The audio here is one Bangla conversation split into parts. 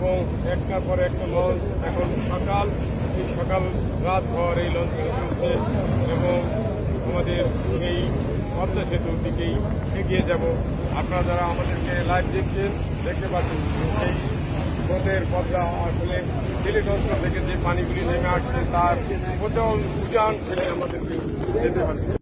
এবং একটার পর একটা লঞ্চ। এখন সকাল, এই সকাল রাত ভর এই লঞ্চগুলো চলছে এবং আমাদের এই পদ্মা সেতুর দিকেই এগিয়ে যাব। আপনারা যারা আমাদেরকে লাইভ দেখছেন, দেখতে পাচ্ছেন সেই স্রোতের পদ্মা আসলে সিলেট অঞ্চল থেকে যে পানিগুলি নেমে আসছে, তার প্রচল উজান ছেড়ে আমাদেরকে যেতে হচ্ছে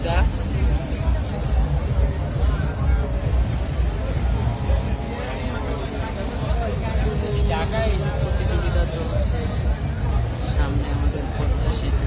প্রতিযোগিতা প্রতিযোগিতা চলছে। সামনে আমাদের পদ্মা সেতু।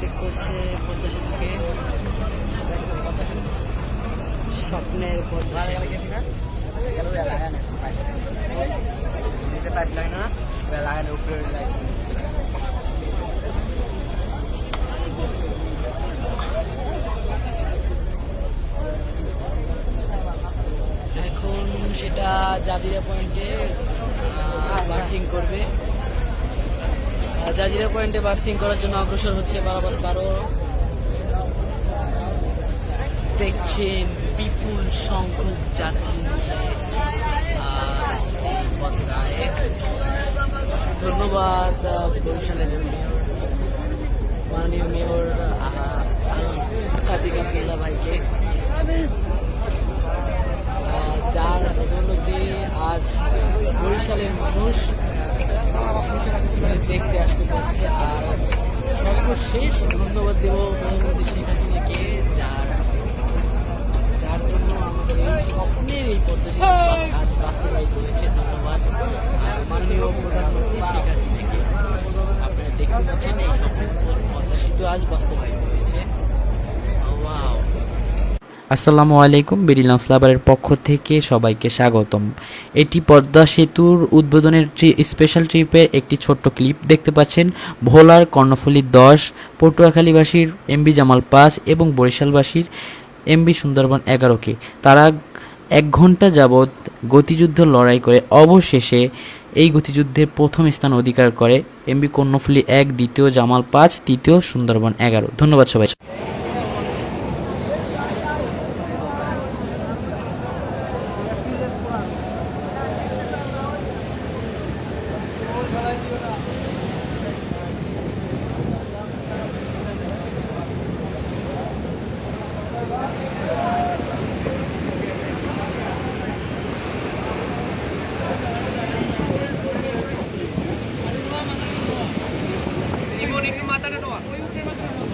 ওভারটেক করছে পদ্মা সেতুকে স্বপ্নের পদ্মা সেতু এখন সেটা জাজিরা পয়েন্টে বার্থিং করবে। জাজিরা পয়েন্টে বার্থিং করার জন্য অগ্রসর হচ্ছে বারাবার বারো। দেখছেন বিপুল সংখ্যক পথগায় ধন্যবাদ বরিশালের মাননীয় মেয়র সাদিক আবদুল্লাহ ভাইকে। যার বদৌলতে আজ বরিশালের মানুষ সর্বশেষ ধন্যবাদ দেব প্রধানমন্ত্রী শেখ হাসিনাকে যার যার জন্য আমাদের এই স্বপ্নের এই পদ্ধতি আজ বাস্তবায়িত হয়েছে। ধন্যবাদ। আর মাননীয় প্রধানমন্ত্রী শেখ হাসিনাকে আপনারা দেখতে পাচ্ছেন এই স্বপ্নের পদ্মা সেতু আজ বাস্তবায়িত হয়েছে। আসসালামু আলাইকুম বেরিলাম স্লাবারের পক্ষ থেকে সবাইকে স্বাগতম। এটি পদ্মা সেতুর উদ্বোধনের স্পেশাল ট্রিপের একটি ছোট্ট ক্লিপ দেখতে পাচ্ছেন ভোলার কর্ণফুলী দশ, পটুয়াখালীবাসীর এমবি জামাল পাঁচ এবং বরিশালবাসীর এমবি সুন্দরবন এগারোকে। তারা এক ঘণ্টা যাবৎ গতিযুদ্ধ লড়াই করে। অবশেষে এই গতিযুদ্ধে প্রথম স্থান অধিকার করে এমবি কর্ণফুলী এক, দ্বিতীয় জামাল পাঁচ, তৃতীয় সুন্দরবন এগারো। ধন্যবাদ সবাই Good morning, Mata Noa.